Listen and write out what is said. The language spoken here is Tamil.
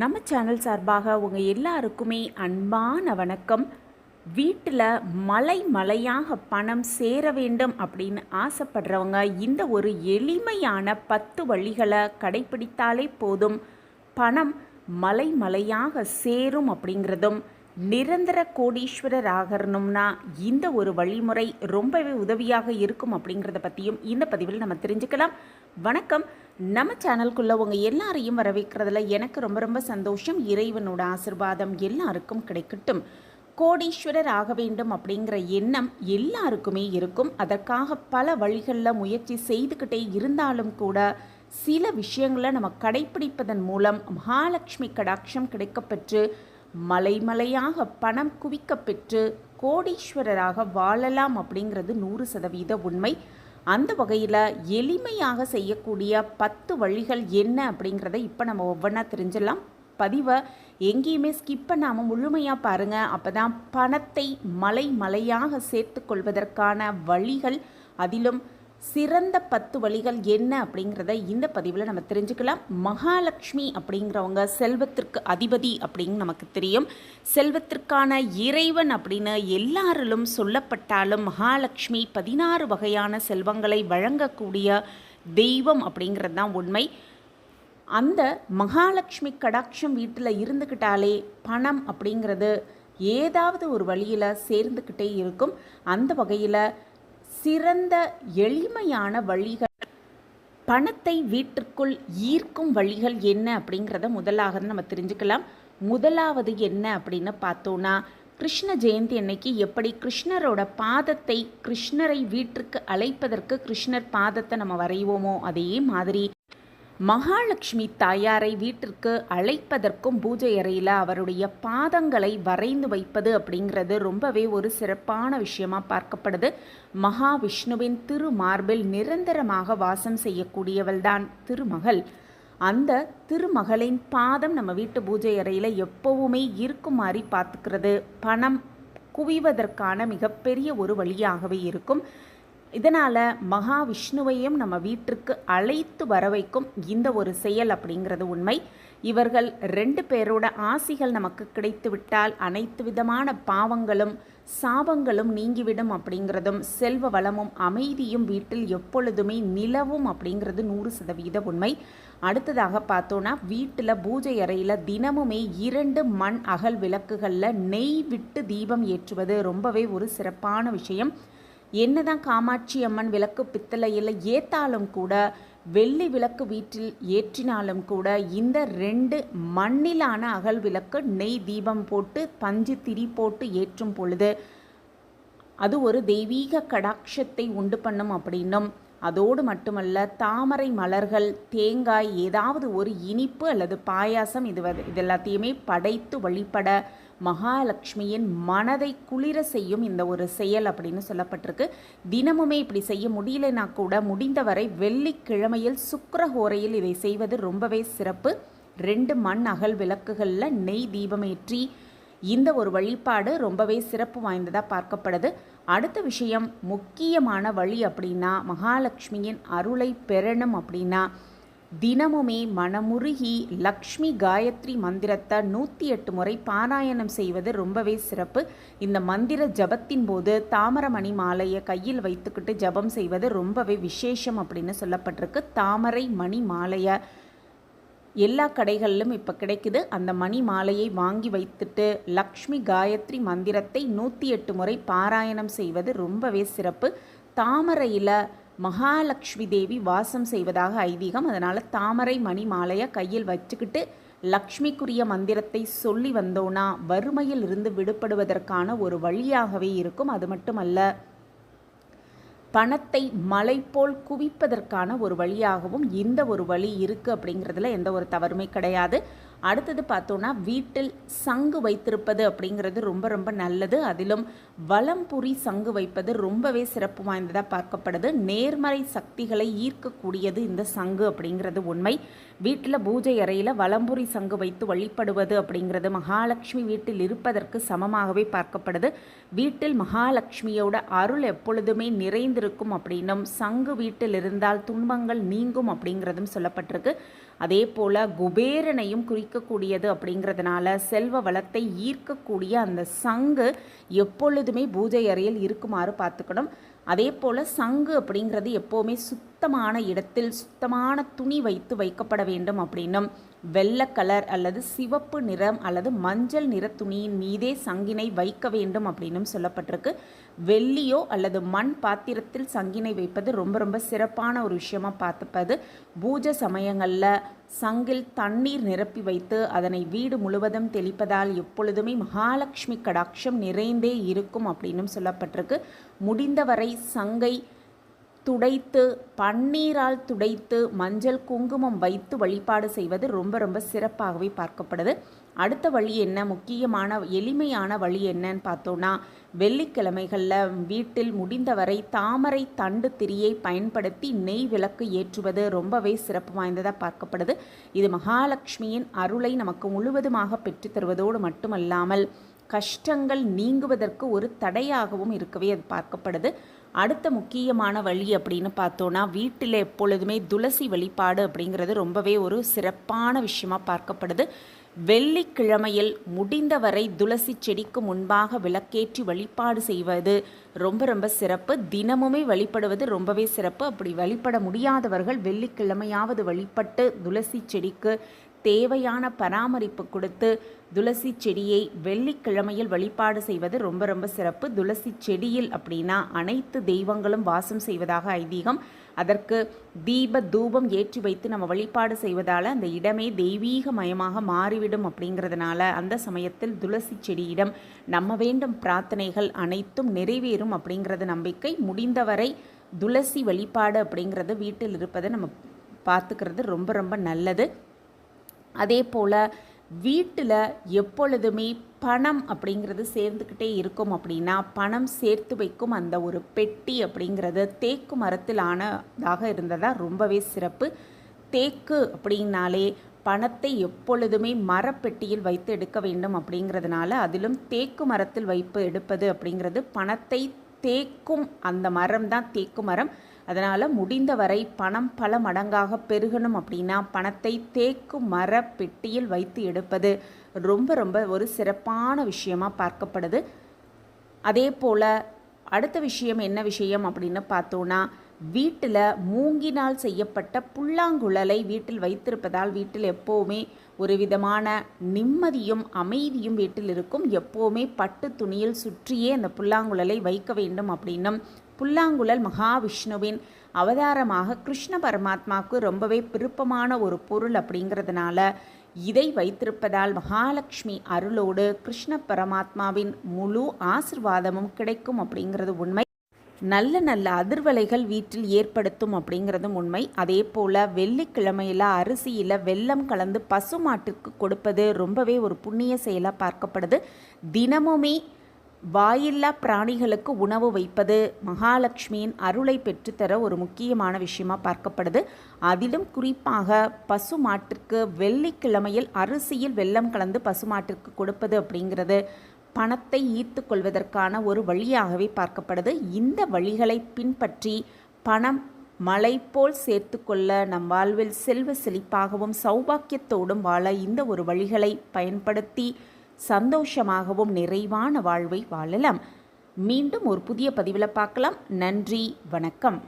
நம்ம சேனல் சார்பாக உங்கள் எல்லாருக்குமே அன்பான வணக்கம். வீட்டில் மலை மலையாக பணம் சேர வேண்டும் அப்படின்னு ஆசைப்படுறவங்க இந்த ஒரு எளிமையான பத்து வழிகளை கடைப்பிடித்தாலே போதும். பணம் மலை மலையாக சேரும் அப்படிங்கிறதும் நிரந்தர கோடீஸ்வரர் ஆகணும்னா இந்த ஒரு வழிமுறை ரொம்பவே உதவியாக இருக்கும் அப்படிங்கிறத பற்றியும் இந்த பதிவில் நம்ம தெரிஞ்சுக்கலாம். வணக்கம். நம்ம சேனலுக்குள்ளே உங்கள் எல்லாரையும் வரவேற்கிறதுல எனக்கு ரொம்ப ரொம்ப சந்தோஷம். இறைவனோட ஆசிர்வாதம் எல்லாருக்கும் கிடைக்கட்டும். கோடீஸ்வரர் ஆக வேண்டும் அப்படிங்கிற எண்ணம் எல்லாருக்குமே இருக்கும். அதற்காக பல வழிகளில் முயற்சி செய்துக்கிட்டே இருந்தாலும் கூட சில விஷயங்களை நம்ம கடைப்பிடிப்பதன் மூலம் மகாலட்சுமி கடாட்சம் கிடைக்கப்பெற்று மலைமலையாக பணம் குவிக்கப்பெற்று கோடீஸ்வரராக வாழலாம் அப்படிங்கிறது நூறு சதவீத உண்மை. அந்த வகையில் எளிமையாக செய்யக்கூடிய பத்து வழிகள் என்ன அப்படிங்கிறத இப்போ நம்ம ஒவ்வொன்றா தெரிஞ்சிடலாம். பதிவை எங்கேயுமே ஸ்கிப் பண்ணாமல் முழுமையாக பாருங்கள் அப்போ தான் பணத்தை மலை மலையாக சேர்த்து கொள்வதற்கான வழிகள் அதிலும் சிறந்த பத்து வழிகள் என்ன அப்படிங்கிறத இந்த பதிவில் நம்ம தெரிஞ்சுக்கலாம். மகாலட்சுமி அப்படிங்கிறவங்க செல்வத்திற்கு அதிபதி அப்படின்னு நமக்கு தெரியும். செல்வத்திற்கான இறைவன் அப்படின்னு எல்லாரிலும் சொல்லப்பட்டாலும் மகாலட்சுமி பதினாறு வகையான செல்வங்களை வழங்கக்கூடிய தெய்வம் அப்படிங்கிறது தான் உண்மை. அந்த மகாலட்சுமி கடாட்சம் வீட்டில் இருந்துக்கிட்டாலே பணம் அப்படிங்கிறது ஏதாவது ஒரு வழியில் சேர்ந்துக்கிட்டே இருக்கும். அந்த வகையில் சிறந்த எளிமையான வழிகள். பணத்தை வீட்டிற்குள் ஈர்க்கும் வழிகள் என்ன அப்படிங்கிறத முதலாக நம்ம தெரிஞ்சுக்கலாம். முதலாவது என்ன அப்படின்னு பார்த்தோன்னா கிருஷ்ண ஜெயந்தி அன்னைக்கு எப்படி கிருஷ்ணரோட பாதத்தை கிருஷ்ணரை வீட்டிற்கு அழைப்பதற்கு கிருஷ்ணர் பாதத்தை நம்ம வரைவோமோ அதே மாதிரி மகாலட்சுமி தாயாரை வீட்டிற்கு அழைப்பதற்கும் பூஜை அறையில் அவருடைய பாதங்களை வரைந்து வைப்பது அப்படிங்கிறது ரொம்பவே ஒரு சிறப்பான விஷயமா பார்க்கப்படுது. மகாவிஷ்ணுவின் திருமார்பில் நிரந்தரமாக வாசம் செய்யக்கூடியவள்தான் திருமகள். அந்த திருமகளின் பாதம் நம்ம வீட்டு பூஜை அறையில் எப்போவுமே இருக்குமாறி பார்த்துக்கிறது. பணம் குவிவதற்கான மிகப்பெரிய ஒரு வழியாகவே இருக்கும். இதனால் மகாவிஷ்ணுவையும் நம்ம வீட்டிற்கு அழைத்து வர வைக்கும் இந்த ஒரு செயல் அப்படிங்கிறது உண்மை. இவர்கள் ரெண்டு பேரோட ஆசிகள் நமக்கு கிடைத்து விட்டால் அனைத்து விதமான பாவங்களும் சாபங்களும் நீங்கிவிடும் அப்படிங்கிறதும் செல்வ வளமும் அமைதியும் வீட்டில் எப்பொழுதுமே நிலவும் அப்படிங்கிறது நூறு சதவீத உண்மை. அடுத்ததாக பார்த்தோன்னா வீட்டில் பூஜை அறையில் தினமுமே இரண்டு மண் அகல் விளக்குகளில் நெய் விட்டு தீபம் ஏற்றுவது ரொம்பவே ஒரு சிறப்பான விஷயம். என்னதான் காமாட்சி அம்மன் விளக்கு பித்தளையில் ஏத்தாலும் கூட வெள்ளி விளக்கு வீட்டில் ஏற்றினாலும் கூட இந்த ரெண்டு மண்ணிலான அகல் விளக்கு நெய் தீபம் போட்டு பஞ்சு திரி போட்டு ஏற்றும் பொழுது அது ஒரு தெய்வீக கடாட்சத்தை உண்டு பண்ணும் அப்படின்னும். அதோடு மட்டுமல்ல தாமரை மலர்கள் தேங்காய் ஏதாவது ஒரு இனிப்பு அல்லது பாயாசம் இது இது எல்லாத்தையுமே படைத்து வழிபட மகாலட்சுமியின் மனதை குளிர செய்யும் இந்த ஒரு செயல் அப்படின்னு சொல்லப்பட்டிருக்கு. தினமுமே இப்படி செய்ய முடியலைனா கூட முடிந்தவரை வெள்ளிக்கிழமையில் சுக்கரஹோரையில் இதை செய்வது ரொம்பவே சிறப்பு. ரெண்டு மண் அகல் விளக்குகளில் நெய் தீபமேற்றி இந்த ஒரு வழிபாடு ரொம்பவே சிறப்பு வாய்ந்ததாக பார்க்கப்படுது. அடுத்த விஷயம் முக்கியமான வழி அப்படின்னா மகாலட்சுமியின் அருளை பெறணும் அப்படின்னா தினமுமே மனமுருகி லக்ஷ்மி காயத்ரி மந்திரத்தை நூற்றி எட்டு முறை பாராயணம் செய்வது ரொம்பவே சிறப்பு. இந்த மந்திர ஜபத்தின் போது தாமரமணி மாலையை கையில் வைத்துக்கிட்டு ஜபம் செய்வது ரொம்பவே விசேஷம் அப்படின்னு சொல்லப்பட்டிருக்கு. தாமரை மணி மாலையை எல்லா கடைகளிலும் இப்போ கிடைக்குது. அந்த மணி மாலையை வாங்கி வைத்துட்டு லக்ஷ்மி காயத்ரி மந்திரத்தை நூற்றி எட்டு முறை பாராயணம் செய்வது ரொம்பவே சிறப்பு. தாமரையில் மகாலட்சுமி தேவி வாசம் செய்வதாக ஐதீகம். அதனால் தாமரை மணி மாலையை கையில் வச்சுக்கிட்டு லக்ஷ்மிக்குரிய மந்திரத்தை சொல்லி வந்தோன்னா வறுமையில் இருந்து விடுபடுவதற்கான ஒரு வழியாகவே இருக்கும். அது மட்டுமல்ல பணத்தை மலை போல் குவிப்பதற்கான ஒரு வழியாகவும் இந்த ஒரு வழி இருக்குது அப்படிங்கிறதுல எந்த ஒரு தவறுமே கிடையாது. அடுத்தது பார்த்தோன்னா வீட்டில் சங்கு வைத்திருப்பது அப்படிங்கிறது ரொம்ப ரொம்ப நல்லது. அதிலும் வளம்புரி சங்கு வைப்பது ரொம்பவே சிறப்பு வாய்ந்ததாக பார்க்கப்படுது. நேர்மறை சக்திகளை ஈர்க்கக்கூடியது இந்த சங்கு அப்படிங்கிறது உண்மை. வீட்டில் பூஜை அறையில் வளம்புரி சங்கு வைத்து வழிபடுவது அப்படிங்கிறது மகாலட்சுமி வீட்டில் இருப்பதற்கு சமமாகவே பார்க்கப்படுது. வீட்டில் மகாலட்சுமியோட அருள் எப்பொழுதுமே நிறைந்திருக்கும் அப்படின்னும் சங்கு வீட்டில் இருந்தால் துன்பங்கள் நீங்கும் அப்படிங்கிறதும் சொல்லப்பட்டிருக்கு. அதே போல் குபேரனையும் குறிக்கக்கூடியது அப்படிங்கிறதுனால செல்வ வளத்தை ஈர்க்கக்கூடிய அந்த சங்கு எப்பொழுதுமே பூஜை அறையில் இருக்குமாறு பார்த்துக்கணும். அதே போல் சங்கு அப்படிங்கிறது எப்போவுமே சுத்தமான இடத்தில் சுத்தமான துணி வைத்து வைக்கப்பட வேண்டும் அப்படின்னும் வெள்ளை கலர் அல்லது சிவப்பு நிறம் அல்லது மஞ்சள் நிற துணியின் மீதே சங்கினை வைக்க வேண்டும் அப்படின்னும் சொல்லப்பட்டிருக்கு. வெள்ளியோ அல்லது மண் பாத்திரத்தில் சங்கினை வைப்பது ரொம்ப ரொம்ப சிறப்பான ஒரு விஷயமா பார்த்துப்பது. பூஜை சமயங்களில் சங்கில் தண்ணீர் நிரப்பி வைத்து அதனை வீடு முழுவதும் தெளிப்பதால் எப்பொழுதுமே மகாலட்சுமி கடாட்சம் நிறைந்தே இருக்கும் அப்படின்னும் சொல்லப்பட்டிருக்கு. முடிந்தவரை சங்கை துடைத்து பன்னீரால் துடைத்து மஞ்சள் குங்குமம் வைத்து வழிபாடு செய்வது ரொம்ப ரொம்ப சிறப்பாகவே பார்க்கப்படுது. அடுத்த வழி என்ன? முக்கியமான எளிமையான வழி என்னன்னு பார்த்தோன்னா வெள்ளிக்கிழமைகளில் வீட்டில் முடிந்தவரை தாமரை தண்டு திரியை பயன்படுத்தி நெய் விளக்கு ஏற்றுவது ரொம்பவே சிறப்பு வாய்ந்ததாக பார்க்கப்படுது. இது மகாலட்சுமியின் அருளை நமக்கு முழுவதுமாக பெற்றுத்தருவதோடு மட்டுமல்லாமல் கஷ்டங்கள் நீங்குவதற்கு ஒரு தடையாகவும் இருக்கவே அது பார்க்கப்படுது. அடுத்த முக்கியமான வழி அப்படின்னு பார்த்தோன்னா வீட்டில் எப்பொழுதுமே துளசி வழிபாடு அப்படிங்கிறது ரொம்பவே ஒரு சிறப்பான விஷயமாக பார்க்கப்படுது. வெள்ளிக்கிழமையில் முடிந்தவரை துளசி செடிக்கு முன்பாக விளக்கேற்றி வழிபாடு செய்வது ரொம்ப ரொம்ப சிறப்பு. தினமுமே வழிபடுவது ரொம்பவே சிறப்பு. அப்படி வழிபட முடியாதவர்கள் வெள்ளிக்கிழமையாவது வழிபட்டு துளசி செடிக்கு தேவையான பராமரிப்பு கொடுத்து துளசி செடியை வெள்ளிக்கிழமையில் வழிபாடு செய்வது ரொம்ப ரொம்ப சிறப்பு. துளசி செடியில் அப்படின்னா அனைத்து தெய்வங்களும் வாசம் செய்வதாக ஐதீகம். அதற்கு தீப தூபம் ஏற்றி வைத்து நம்ம வழிபாடு செய்வதால் அந்த இடமே தெய்வீக மயமாக மாறிவிடும் அப்படிங்கிறதுனால அந்த சமயத்தில் துளசி செடியிடம் நம்ம வேண்டும் பிரார்த்தனைகள் அனைத்தும் நிறைவேறும் அப்படிங்கிறது நம்பிக்கை. முடிந்தவரை துளசி வழிபாடு அப்படிங்கிறது வீட்டில் இருப்பதை நம்ம பார்த்துக்கிறது ரொம்ப ரொம்ப நல்லது. அதே போல் வீட்டில் எப்பொழுதுமே பணம் அப்படிங்கிறது சேர்ந்துக்கிட்டே இருக்கும் அப்படின்னா பணம் சேர்த்து வைக்கும் அந்த ஒரு பெட்டி அப்படிங்கிறது தேக்கு மரத்தில் ஆனதாக இருந்ததாக ரொம்பவே சிறப்பு. தேக்கு அப்படின்னாலே பணத்தை எப்பொழுதுமே மரப்பெட்டியில் வைத்து எடுக்க வேண்டும் அப்படிங்கிறதுனால அதிலும் தேக்கு மரத்தில் வைப்பு எடுப்பது அப்படிங்கிறது பணத்தை தேக்கும் அந்த மரம் தான் தேக்கு மரம். அதனால் முடிந்தவரை பணம் பல மடங்காக பெருகணும் அப்படின்னா பணத்தை தேக்கு மர பெட்டியில் வைத்து எடுப்பது ரொம்ப ரொம்ப ஒரு சிறப்பான விஷயமாக பார்க்கப்படுது. அதே போல் அடுத்த விஷயம் என்ன விஷயம் அப்படின்னு பார்த்தோன்னா வீட்டில் மூங்கினால் செய்யப்பட்ட புல்லாங்குழலை வீட்டில் வைத்திருப்பதால் வீட்டில் எப்போவுமே ஒரு விதமான நிம்மதியும் அமைதியும் வீட்டில் இருக்கும். எப்போவுமே பட்டு துணியில் சுற்றியே அந்த புல்லாங்குழலை வைக்க வேண்டும் அப்படின்னும் புல்லாங்குழல் மகாவிஷ்ணுவின் அவதாரமாக கிருஷ்ண பரமாத்மாவுக்கு ரொம்பவே விருப்பமான ஒரு பொருள் அப்படிங்கிறதுனால இதை வைத்திருப்பதால் மகாலட்சுமி அருளோடு கிருஷ்ண பரமாத்மாவின் முழு ஆசிர்வாதமும் கிடைக்கும் அப்படிங்கிறது உண்மை. நல்ல நல்ல அதிர்வலைகள் வீட்டில் ஏற்படுத்தும் அப்படிங்கிறதும் உண்மை. அதே போல் வெள்ளிக்கிழமையில் அரிசியில் வெள்ளம் கலந்து பசுமாட்டிற்கு கொடுப்பது ரொம்பவே ஒரு புண்ணிய செயலாக பார்க்கப்படுது. தினமுமே வாயில்லா பிராணிகளுக்கு உணவு வைப்பது மகாலட்சுமியின் அருளை பெற்றுத்தர ஒரு முக்கியமான விஷயமா பார்க்கப்படுது. அதிலும் குறிப்பாக பசு மாட்டிற்கு வெள்ளிக்கிழமையில் அரிசியில் வெள்ளம் கலந்து பசு மாட்டிற்கு கொடுப்பது அப்படிங்கிறது பணத்தை ஈர்த்து கொள்வதற்கான ஒரு வழியாகவே பார்க்கப்படுது. இந்த வழிகளை பின்பற்றி பணம் மலை போல் சேர்த்து கொள்ள நம் வாழ்வில் செல்வ செழிப்பாகவும் சௌபாக்கியத்தோடும் வாழ இந்த ஒரு வழிகளை பயன்படுத்தி சந்தோஷமாகவும் நிறைவான வாழ்வை வாழலாம். மீண்டும் ஒரு புதிய பதிவில் பார்க்கலாம். நன்றி வணக்கம்.